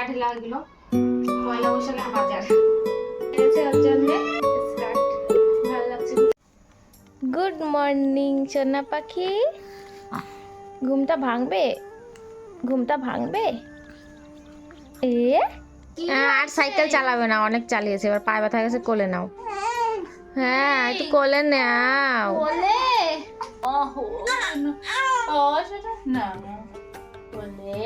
ঢিলা ঢিলা এগুলো পয়লা বৈশাখের বাজার গুড মর্নিং সোনা পাখি ঘুমটা ভাঙবে ঘুমটা ভাঙবে এ হ্যাঁ, আর সাইকেল চালাবে না অনেক চালিয়েছে এবার পায়ে ব্যথা গেছে কোলে নাও হ্যাঁ একটু কোলে নাও বলে ওহো ও সেটা না বলে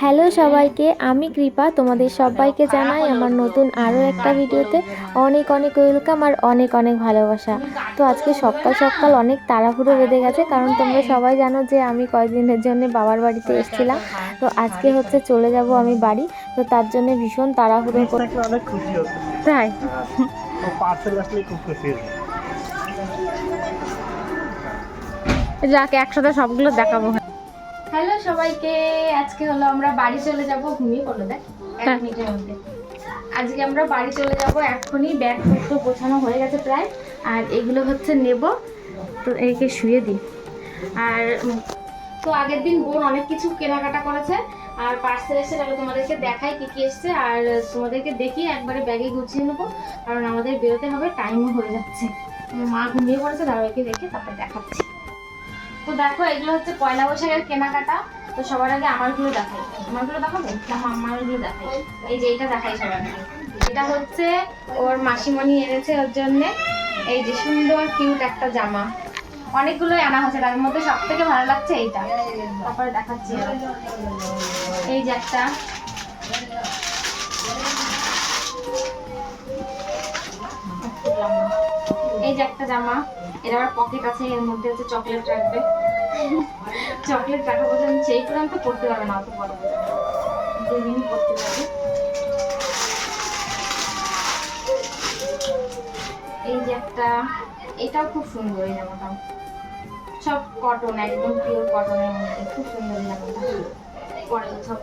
হ্যালো সবাইকে আমি কৃপা তোমাদের সবাইকে জানাই আমার নতুন আরও একটা ভিডিওতে অনেক অনেক ওয়েলকাম আর অনেক অনেক ভালোবাসা। তো আজকে সকাল সকাল অনেক তাড়াহুড়ো বেঁধে গেছে কারণ তোমরা সবাই জানো যে আমি কয়েকদিনের জন্য বাবার বাড়িতে এসেছিলাম। তো আজকে হচ্ছে চলে যাব আমি বাড়ি তো তার জন্য ভীষণ তাড়াহুড়ো অনেক খুশি তাই? ও পার্সেল আসলে খুব খুশি হতো যাকে একসাথে সবগুলো দেখাবো। হ্যালো সবাইকে আজকে হলো আমরা বাড়ি চলে যাব ঘুমিয়ে পড়ল দেখ এক হ্যাঁ। মিনিটের মধ্যে। আজকে আমরা বাড়ি চলে যাব এখনই ব্যাগ পত্র গোছানো হয়ে গেছে প্রায় আর এগুলো হচ্ছে নেব তো একে শুয়ে দিই। আর তো আগের দিন বোন অনেক কিছু কেনাকাটা করেছে আর পার্সেল এসে গেল তোমাদেরকে দেখাই কি কি এসছে আর তোমাদেরকে দেখিয়ে একবারে ব্যাগে গুছিয়ে নেব কারণ আমাদের বেরোতে হবে টাইমও হয়ে যাচ্ছে। মা ঘুমিয়ে পড়েছে ধারাবাহিকে দেখে তারপর দেখাচ্ছি। তো দেখো, এগুলো হচ্ছে পয়লা বৈশাখের কেনাকাটা। তো সবার আগে আমারগুলো দেখাই। আমারগুলো দেখাবো? না, আমারগুলো দেখাই। এই যে এটা দেখাই সবার আগে। এটা হচ্ছে ওর মাসিমণি এনেছে ওর জন্যে। এই যে সুন্দর কিউট একটা জামা। অনেকগুলোই আনা হয়েছে, তার মধ্যে সব থেকে ভালো লাগছে এইটা। তারপরে দেখাচ্ছি। এই যে একটা। একটা জামা এর আবার পকেট আছে, এর মধ্যে হচ্ছে চকলেট রাখবে। চকলেট রাখা পর্যন্ত সেই পর্যন্ত পড়তে পারবে না, অত বড় দুদিনই পড়তে পারবে। এই যে একটা, এটাও খুব সুন্দর এই জামাটা। সব কটন একদম পিওর কটনের মধ্যে, খুব সুন্দর জামাটা। পরে তো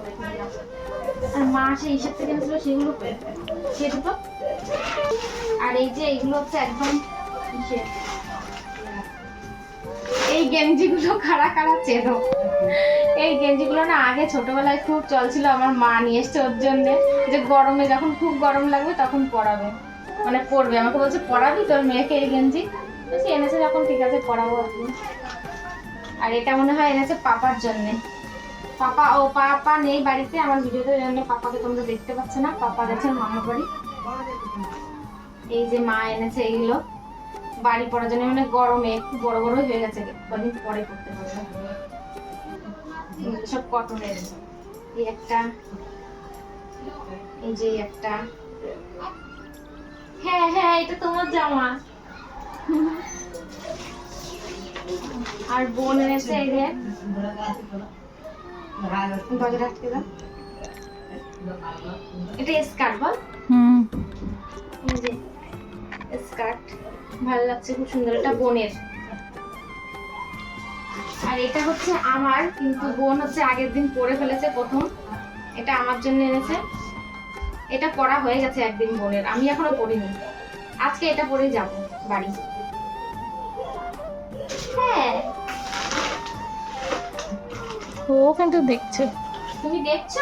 আর মা সেই হিসাব থেকে সেগুলো সে দুটো আর এই যে এইগুলো হচ্ছে একদম এই গেঞ্জিগুলো কারা কারা চেনো? এই গেঞ্জিগুলো না আগে ছোটবেলায় খুব চলছিল, আমার মা নিয়ে এসছে ওর জন্য। যে গরমে যখন খুব গরম লাগবে তখন পরাবে। মানে পরবে, আমাকে বলছে, পরাবি তোর মেয়েকে এই গেঞ্জি? বলছি, এনেছে যখন, ঠিক আছে, পরাবো একদিন আর এটা মনে হয় এনেছে পাপার জন্যে। পাপা, ও পাপা নেই বাড়িতে, আমার ভিডিওতে জন্য পাপাকে তোমরা দেখতে পাচ্ছ না, পাপা গেছে মামার বাড়ি। এই যে মা এনেছে এইগুলো। বাড়ি পড়ার জন্য মানে গরমে একটু বড় বড় হয়ে গেছে কদিন পরে করতে পারবে সব কটনের এই একটা এই যে একটা। হ্যাঁ হ্যাঁ এটা তোমার জামা। আর বোন এনেছে এই যে। দরজা আটকে দাও। এটা স্কার্ট বল? হুম। এই যে। স্কার্ট। ভালো লাগছে খুব সুন্দর। এটা বোনের। আর এটা হচ্ছে আমার কিন্তু বোন হচ্ছে আগের দিন পরে ফেলেছে প্রথম। এটা আমার জন্য এনেছে। এটা পরা হয়ে গেছে একদিন বোনের। আমি এখনও পরিনি। আজকে এটা পরেই যাব বাড়ি। হ্যাঁ। ও কিন্তু দেখছে। তুমি দেখছ?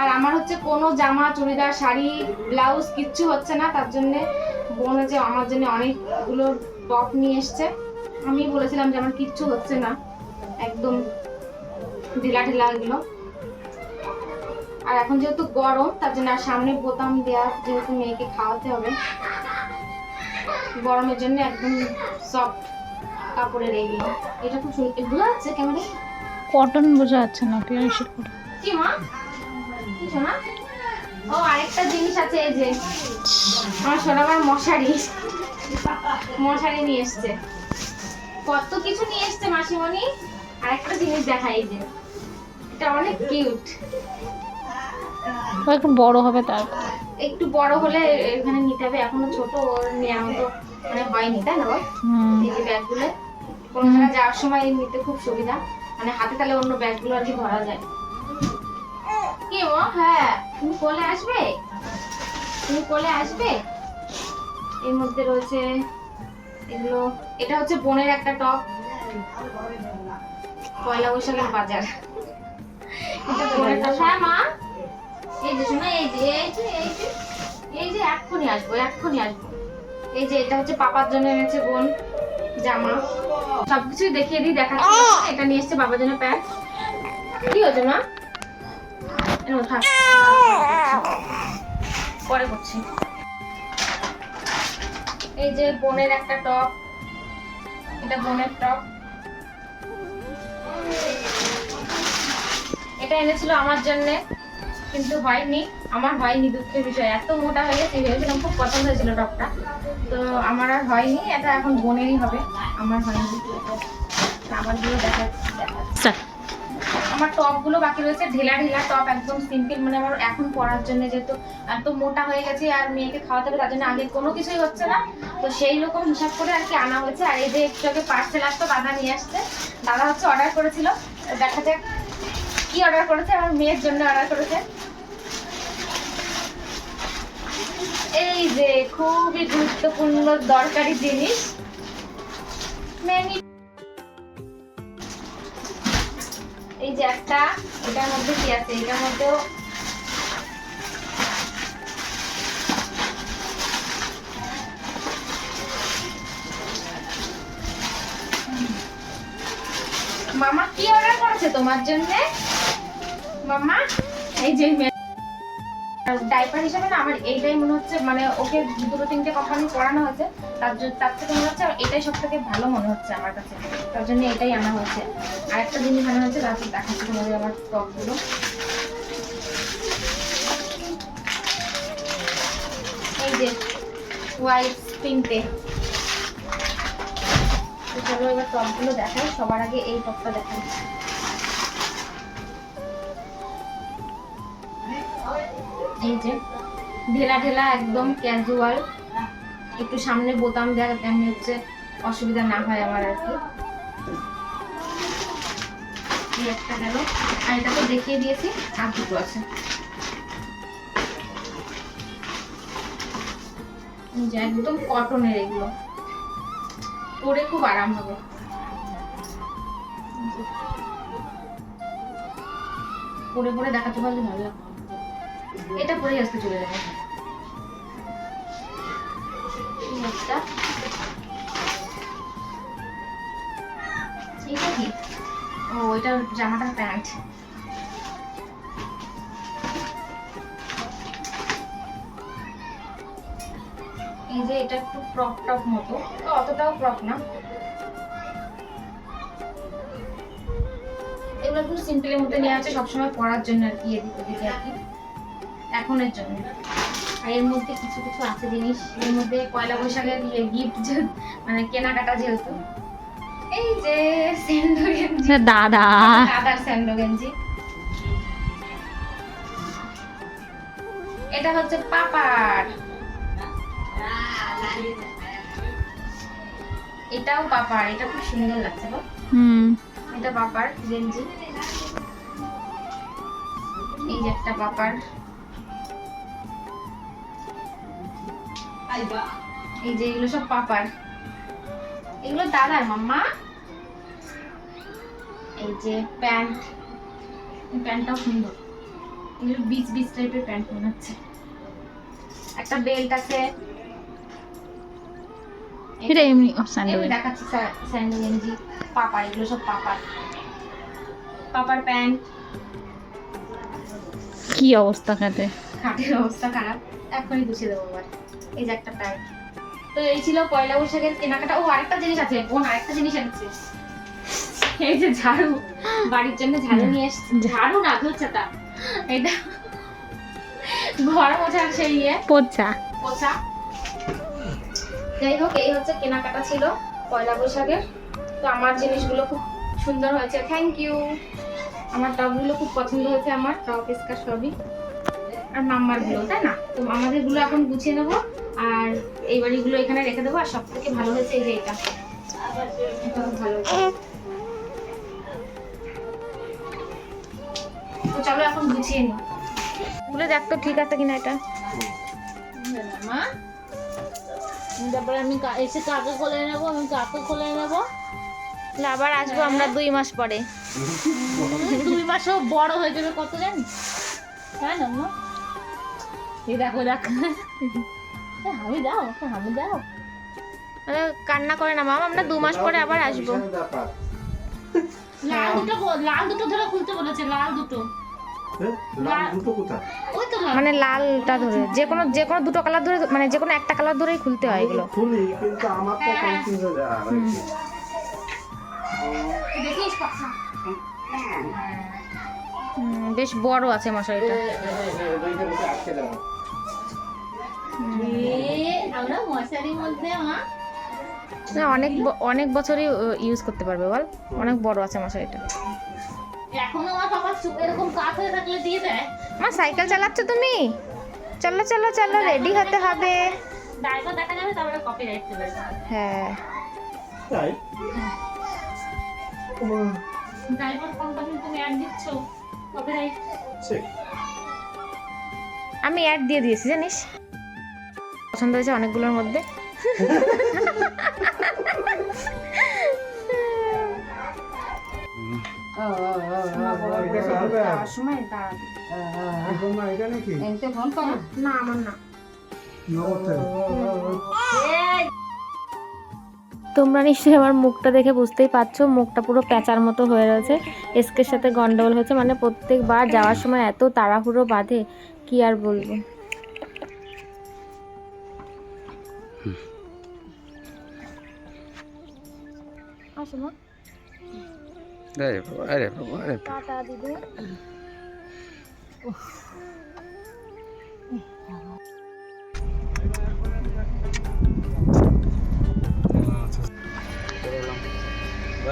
আর আমার হচ্ছে কোনো জামা চুড়িদার শাড়ি ব্লাউজ কিচ্ছু হচ্ছে না। তার জন্য বোন হচ্ছে আমার জন্য অনেকগুলো টপ নিয়ে এসছে। আমি বলেছিলাম যে আমার কিচ্ছু হচ্ছে না। একদম ঢিলা ঢিলা এগুলো। আর এখন যেহেতু গরম তার জন্য আর সামনে বোতাম দেওয়া যেহেতু মেয়েকে খাওয়াতে হবে গরমের জন্য একদম সফট কাপড়ের এইগুলো এটা খুব সুন্দর। এগুলো যাচ্ছে ক্যামেরা কটন বোঝা যাচ্ছে না কি মা? সোনা ও আরেকটা জিনিস আছে এই যে আমার সোনামার মশারি। মশারি নিয়ে এসছে। কত কিছু নিয়ে এসছে মাসিমণি। আরেকটা জিনিস দেখা এই যে। এটা অনেক কিউট। একটু বড় হবে তার। একটু বড় হলে এখানে নিতে হবে। এখনও ছোট ওর নেওয়ার মতো মানে হয়নি তাই না এই যে ব্যাগগুলো। কোনো জায়গায় যাওয়ার সময় নিতে খুব সুবিধা। মানে হাতে তাহলে অন্য ব্যাগগুলো আর কি ধরা যায়। কি ও হ্যাঁ। তুমি কোলে আসবে? তুমি কোলে আসবে? এর মধ্যে রয়েছে এগুলো। এটা হচ্ছে বোনের একটা টপ। পয়লা বৈশাখের বাজার। হ্যাঁ মা। এই যে শোনো, এই যে এই যে এই যে এই যে এক্ষুনি আসব এক্ষুনি আসব। এই যে, এটা হচ্ছে পাপার জন্য এনেছে বোন, জামা। সবকিছুই দেখিয়ে দিই, দেখাচ্ছি। এটা নিয়ে এসছে বাবার জন্য প্যান্ট। কি হচ্ছে মা? পরে করছি। এই যে বোনের একটা টপ। এটা বোনের টপ। এটা এনেছিল আমার জন্য, কিন্তু হয়নি। আমার হয়নি দুঃখের বিষয়। এত মোটা হয়ে গেছে, ভেবেছিলাম খুব পছন্দ হয়েছিল টপটা। তো আমার আর হয়নি, এটা এখন বোনেরই হবে। আমার হয়নি আমারগুলো দেখা দেখা আমার টপগুলো বাকি রয়েছে, ঢেলা ঢেলা টপ একদম সিম্পল মানে আমার এখন পরার জন্য যেহেতু এত মোটা হয়ে গেছে আর মেয়েকে খাওয়াতে হবে, তার জন্য আগে কোনো কিছুই হচ্ছে না। তো সেই রকম হিসাব করে আর কি আনা হয়েছে। আর এই যে একটু আগে পার্সেল আসতো দাদা নিয়ে আসছে। দাদা হচ্ছে অর্ডার করেছিল। দেখা যাক কি অর্ডার করেছে, আমার মেয়ের জন্য অর্ডার করেছে। এই যে খুবই গুরুত্বপূর্ণ দরকারি জিনিস। মেনি যে একটা, এটার মধ্যে কি আছে? এটার মধ্যেও মামা, কি অর্ডার করেছে তোমার জন্য? মামা, এই যে ডাইপার হিসেবে না আমার এইটাই মনে হচ্ছে মানে ওকে দুটো তিনটে কোম্পানি করানো হয়েছে, তার জন্য তার থেকে মনে হচ্ছে এটাই সব থেকে ভালো মনে হচ্ছে আমার কাছে। তার জন্য এটাই আনা হয়েছে। আর একটা জিনিস আনা হয়েছে তারপর দেখাচ্ছি তোমাদের আমার টপগুলো এই যে হোয়াইট তো চলো এবার টপগুলো দেখাই, সবার আগে এই টপটা দেখাই। এই যে, ঢেলা ঢেলা একদম ক্যাজুয়াল একটু সামনে বোতাম দেওয়া তেমনি হচ্ছে অসুবিধা না হয় আমার আর কি। একটা গেল। আর এটা তো দেখিয়ে দিয়েছি, আর দুটো আছে। একদম কটনের এগুলো। পরে খুব আরাম হবে। পরে পরে দেখাতে পারলে ভালো লাগবে। এটা পরে আজকে চলে যাবে। ও, এটা জামাটার প্যান্ট। এই যে এটা একটু ক্রপ টপ মতো। তো অতটাও ক্রপ না। এগুলো একটু সিম্পলের মধ্যে নেওয়া আছে, সবসময় পরার জন্য আর কি এদিক ওদিকে আর কি। এখনের জন্য। আর এর মধ্যে কিছু কিছু আছে জিনিস। এর মধ্যে পয়লা বৈশাখের গিফট মানে কেনাকাটা যেহেতু এই যে স্যান্ডো গেঞ্জি। দাদা। দাদার স্যান্ডো গেঞ্জি। এটা হচ্ছে পাপার এটাও পাপার এটা খুব সুন্দর লাগছে গো। হুম। এটা পাপার গেঞ্জি। এই যে একটা পাপার এই যে এগুলো সব পাপার। এগুলো দাদার মাম্মা। এই যে প্যান্ট। প্যান্টটাও সুন্দর। এগুলো বিচ বিচ টাইপের প্যান্ট মনে হচ্ছে। একটা বেল্ট আছে। এটা এমনি স্যান্ডেল দেখাচ্ছি পাপার এগুলো সব পাপার। পাপার প্যান্ট। কি অবস্থা খেতে খাটের অবস্থা খারাপ। এখনই গুছিয়ে দেবো আবার। এই যে একটা প্যান্ট। তো এই ছিল পয়লা বৈশাখের কেনাকাটা। ও আরেকটা জিনিস আছে। বোন আরেকটা জিনিস এনেছে এই যে ঝাড়ু। বাড়ির জন্য ঝাড়ু নিয়ে এসছে। ঝাড়ু না ধরছেটা এটা ঘর মোছার সেই ইয়ে। পোচা। পোছা যাই হোক এই হচ্ছে কেনাকাটা ছিল পয়লা বৈশাখের। তো আমার জিনিসগুলো খুব সুন্দর হয়েছে। থ্যাংক ইউ আমার টপগুলো খুব পছন্দ হয়েছে আমার। টপ স্কার্ট সবই। আর মাম্মারগুলো তাই না? তো আমাদেরগুলো এখন গুছিয়ে নেব। আর এই বাড়িগুলো এখানে রেখে দেবো আর সব থেকে ভালো হয়েছে এই যে এটা। এটা ভালো তো চলো এখন গুছিয়ে নিই। বলে দেখ তো ঠিক আছে কিনা এটা। মা। তারপরে আমি এসে কাকে কোলে নেব? আমি কাকে কোলে নেব? আবার আসব আমরা দুই মাস পরে। দুই মাসও বড় হয়ে যাবে কত জানিস তাই না মা। এই দেখো দেখো। হামি দাও হামি দাও আরে, কান্না করে না মাম আমরা দু মাস পরে আবার আসব লাল দুটো লাল দুটো ধরে খুলতে বলেছে লাল দুটো হ্যাঁ? লাল দুটো কোথায় ওই তো লাল মানে লালটা ধরে যে কোনো যে কোনো দুটো কালার ধরে মানে যে কোনো একটা কালার ধরেই খুলতে হয় এগুলো খুলি কিন্তু আমার তো কনফিউজ হয়ে যায় দেখিস বেশ বড় আছে মশারিটা না অনেক ব- অনেক বছরই ইউজ করতে পারবে বল। অনেক বড় আছে মশারিটা। এখনও আমার পাপা এরকম কাত হয়ে থাকলে দিয়ে দেয়। মা সাইকেল চালাচ্ছ তুমি? চলো চলো চলো রেডি হতে হবে। ড্রাইভার দেখা যাবে তারপরে কপি রাইট চলে যাবে। হ্যাঁ। তাই? ড্রাইভার কোম্পানি তুমি অ্যাড দিচ্ছ কপি আমি অ্যাড দিয়ে দিয়েছি জানিস? পছন্দ হয়েছে অনেকগুলোর মধ্যে। না আমার না। তোমরা নিশ্চয়ই আমার মুখটা দেখে বুঝতেই পারছ মুখটা পুরো প্যাঁচার মতো হয়ে রয়েছে। এসকের সাথে গন্ডগোল হয়েছে মানে প্রত্যেকবার যাওয়ার সময় এত তাড়াহুড়ো বাঁধে কি আর বলব? আরে বাবা আরে বাবা আরে টাটা দিদি।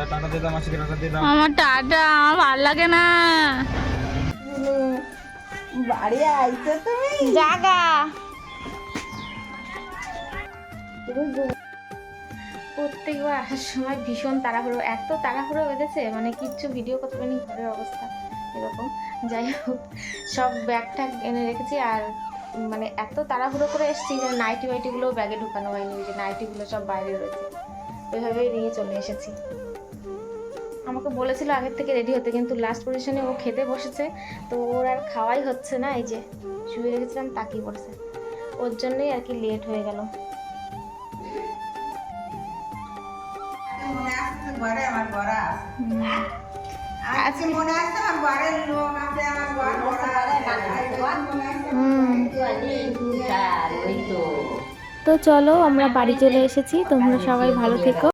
টাকা দিলাম আজকে টাকা দিলাম আমার টাটা আমার ভালো লাগে না। জাগা। প্রত্যেকবার আসার সময় ভীষণ তাড়াহুড়ো, এত তাড়াহুড়ো বেঁধেছে মানে কিচ্ছু ভিডিও করতে পারিনি, ঘরের অবস্থা এরকম। যাই হোক, সব ব্যাগ ট্যাগ এনে রেখেছি আর মানে এত তাড়াহুড়ো করে এসেছি যে নাইটি ওয়াইটিগুলো ব্যাগে ঢুকানো হয়নি যে নাইটিগুলো সব বাইরে রয়েছে। ওইভাবেই নিয়ে চলে এসেছি। আমাকে বলেছিল আগের থেকে রেডি হতে, কিন্তু লাস্ট পজিশনে ও খেতে বসেছে, তো ওর আর খাওয়াই হচ্ছে না, এই যে শুয়ে রেখেছিলাম, তাকিয়ে পড়েছে। ওর জন্যই আর কি লেট হয়ে গেল। ঘরে আমার বড়া আজকে মনে আসছে আমার লোক আছে আমার তো চলো আমরা বাড়ি চলে এসেছি তোমরা সবাই ভালো থেকো।